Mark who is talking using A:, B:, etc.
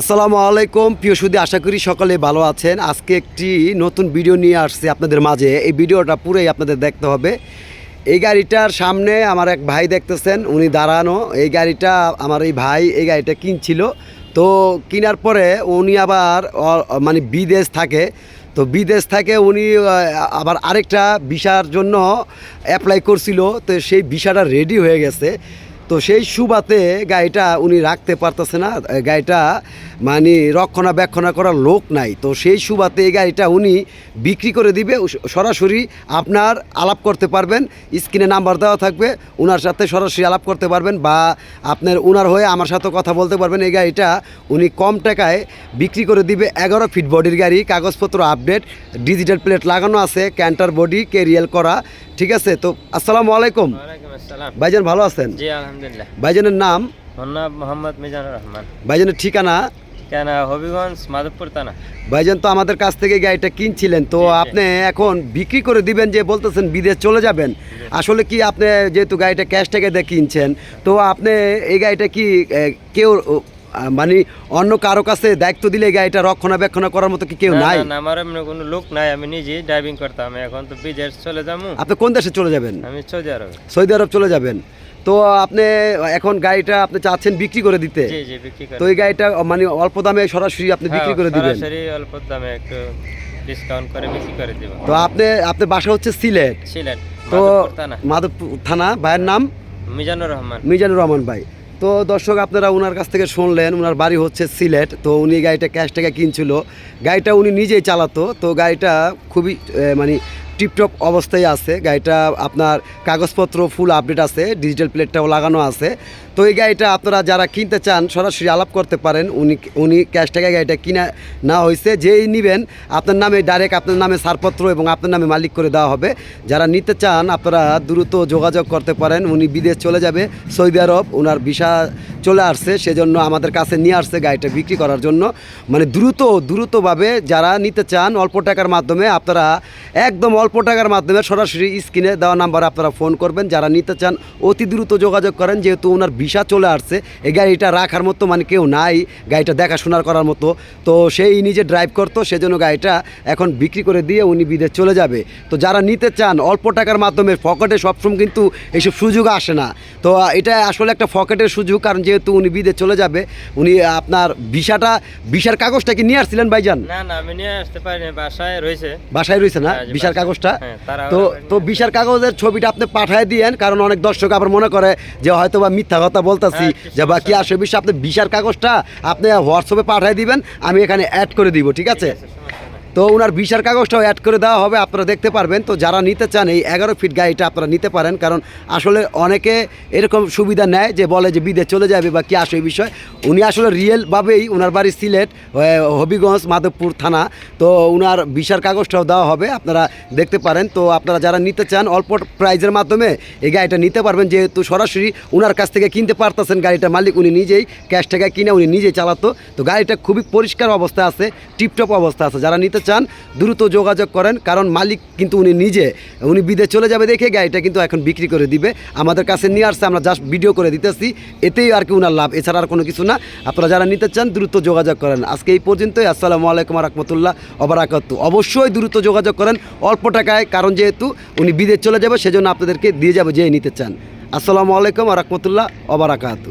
A: আসসালামু আলাইকুম। প্রিয় সুদী, আশা করি সকলে ভালো আছেন। আজকে একটি নতুন ভিডিও নিয়ে আসছি আপনাদের মাঝে। এই ভিডিওটা পুরোই আপনাদের দেখতে হবে। এই গাড়িটার সামনে আমার এক ভাই দেখতেছেন, উনি দাঁড়ানো। এই গাড়িটা, আমার এই ভাই এই গাড়িটা কিনছিল। তো কেনার পরে উনি আবার মানে বিদেশ থাকে। তো বিদেশ থেকে উনি আবার আরেকটা ভিসার জন্য অ্যাপ্লাই করছিল। তো সেই ভিসাটা রেডি হয়ে গেছে। তো সেই সুবাতে গাড়িটা উনি রাখতে পারতেছে না গাড়িটা মানে রক্ষণাবেক্ষণা করার লোক নাই। তো সেই সুবাতে এই গাড়িটা উনি বিক্রি করে দিবে সরাসরি আপনার আলাপ করতে পারবেন, স্ক্রিনে নাম্বার দেওয়া থাকবে ওনার সাথে সরাসরি আলাপ করতে পারবেন বা আপনার ওনার হয়ে আমার সাথে কথা বলতে পারবেন। এই গাড়িটা উনি কম টাকায় বিক্রি করে দিবে, এগারো ফিট বডির গাড়ি, কাগজপত্র আপডেট, ডিজিটাল প্লেট লাগানো আছে, ক্যান্টার বডি কেরিয়াল করা ঠিক আছে? তো আসসালামু আলাইকুম। ভাইজান ভালো আছেন?
B: জি আলহামদুলিল্লাহ।
A: ভাইজানের নাম?
B: মোহাম্মদ মিজানুর রহমান।
A: ভাইজানের ঠিকানা?
B: কেন হবিগঞ্জ মাধবপুর থানা।
A: ভাইজান তো আমাদের কাছ থেকে গাড়িটা কিনছিলেন। তো। আপনি এখন বিক্রি করে দিবেন যে বলতেছেন বিদেশ চলে যাবেন। আসলে কি আপনি যেহেতু গাড়িটা ক্যাশ টাকা দিয়ে কিনছেন তো আপনি এই গাড়িটা কি কেউ মানে অন্য কারও কাছে দায়িত্ব দিলে গাড়িটা রক্ষণাবেক্ষণ করার মতো কি কেউ নাই?
B: না, আমার এমনি কোনো লোক নাই আমি নিজেই ড্রাইভিং করতাম। এখন তো বিদেশ চলে যাব
A: আপনি কোন দেশে চলে যাবেন?
B: আমি সৌদি আরবে।
A: সৌদি আরব চলে যাবেন। তো আপনি এখন গাড়িটা আপনি চাচ্ছেন বিক্রি করে দিতে?
B: বিক্রি
A: তো এই গাড়িটা মানে অল্প দামে সরাসরি আপনি বিক্রি
B: হ্যাঁ,
A: করে দিবেন?
B: অল্প দামে একটু ডিসকাউন্ট করে বিক্রি করে দিব।
A: তো আপনি আপনার বাসা হচ্ছে সিলেট।
B: সিলেট
A: তো
B: মাধবপুর থানা
A: ভাইয়ের নাম?
B: মিজানুর রহমান।
A: মিজানুর রহমান ভাই। তো দর্শক, আপনারা ওনার কাছ থেকে শুনলেন ওনার বাড়ি হচ্ছে সিলেট। তো উনি গাড়িটা ক্যাশ টাকা কিনছিল। গাড়িটা উনি নিজেই চালাতো। তো গাড়িটা খুবই মানে টিপটপ অবস্থায় আছে। গাড়িটা আপনার কাগজপত্র ফুল আপডেট আছে ডিজিটাল প্লেটটাও লাগানো আছে। তো এই গাড়িটা আপনারা যারা কিনতে চান, সরাসরি আলাপ করতে পারেন। উনি উনি ক্যাশ টাকায় গাড়িটা কিনা না হয়েছে। যেই নেবেন, আপনার নামে ডাইরেক্ট আপনার নামে ছাড়পত্র এবং আপনার নামে মালিক করে দেওয়া হবে। যারা নিতে চান, আপনারা দ্রুত যোগাযোগ করতে পারেন। উনি বিদেশ চলে যাবে, সৌদি আরব। ওনার ভিসা চলে আসছে, সেজন্য আমাদের কাছে নিয়ে আসছে গাড়িটা বিক্রি করার জন্য। মানে দ্রুত, দ্রুতভাবে যারা নিতে চান, অল্প টাকার মাধ্যমে আপনারা একদম অল্প টাকার মাধ্যমে সরাসরি স্ক্রিনে দেওয়া নাম্বার আপনারা ফোন করবেন। যারা নিতে চান অতি দ্রুত যোগাযোগ করেন। যেহেতু ওনার ভিসা চলে আসছে এই গাড়িটা রাখার মতো মানে কেউ নাই গাড়িটা দেখাশোনার করার মতো। তো সেই নিজে ড্রাইভ করতো সেজন্য গাড়িটা এখন বিক্রি করে দিয়ে উনি বিদেশ চলে যাবে। তো যারা নিতে চান অল্প টাকার মাধ্যমে ফকেটে সবসময় কিন্তু এইসব সুযোগ আসে না। তো এটা আসলে একটা ফকেটের সুযোগ কারণ যেহেতু উনি বিদেশ চলে যাবে উনি আপনার ভিসাটা ভিসার কাগজটা কি নিয়ে আসছিলেন ভাইজান?
B: না না আমি নিয়ে আসতে পারিনি বাসায় রয়েছে।
A: বাসায় রয়েছে না?
B: হ্যাঁ,
A: ভিসার
B: বাসায়।
A: কাগজটা
B: হ্যাঁ,
A: তো তো বিশার কাগজের ছবিটা আপনি পাঠায় দিয়েন কারণ অনেক দর্শক আবার মনে করে যে হয়তো বা মিথ্যা কথা বলতেছি
B: হ্যাঁ,
A: যে বা কি আসে বিষয়ে আপনি বিশার কাগজটা আপনি হোয়াটসঅ্যাপে পাঠিয়ে দিবেন আমি এখানে অ্যাড করে দিব ঠিক আছে। তো ওনার ভিসার কাগজটাও অ্যাড করে দেওয়া হবে, আপনারা দেখতে পারবেন। তো যারা নিতে চান এই এগারো ফিট গাড়িটা আপনারা নিতে পারেন, কারণ আসলে অনেকে এরকম সুবিধা নেয় যে বলে যে বিদে চলে যাবে বা কী আসে এই বিষয়। উনি আসলে রিয়েলভাবেই ওনার বাড়ি সিলেট হবিগঞ্জ, মাধবপুর থানা। তো ওনার ভিসার কাগজটাও দেওয়া হবে, আপনারা দেখতে পারেন। তো আপনারা যারা নিতে চান, অল্প প্রাইজের মাধ্যমে এই গাড়িটা নিতে পারবেন। যেহেতু সরাসরি ওনার কাছ থেকে কিনতে পারতেছেন গাড়িটার মালিক, উনি নিজেই ক্যাশ টাকায় কিনে উনি নিজেই চালাতো। তো গাড়িটা খুবই পরিষ্কার অবস্থা আছে টিপটপ অবস্থা আছে। যারা নিতে চান, দ্রুত যোগাযোগ করেন, কারণ মালিক কিন্তু উনি নিজে, উনি বিদেশ চলে যাবে দেখে গাড়িটা কিন্তু এখন বিক্রি করে দিবে। আমাদের কাছে নিয়ে আসছে, আমরা জাস্ট ভিডিও করে দিতেছি, এতেই আর কি উনার লাভ, এছাড়া আর কোনো কিছু না। আপনারা যারা নিতে চান, দ্রুত যোগাযোগ করেন। আজকে এই পর্যন্তই, আসসালামু আলাইকুম রহমতুল্লাহ অবরাকাত অবশ্যই দ্রুত যোগাযোগ করেন, অল্প টাকায়, কারণ যেহেতু উনি বিদেশ চলে যাবে, সেজন্য আপনাদেরকে দিয়ে যাবে যে নিতে চান। আসসালামু আলাইকুম রহমতুল্লাহ অবরাকাতু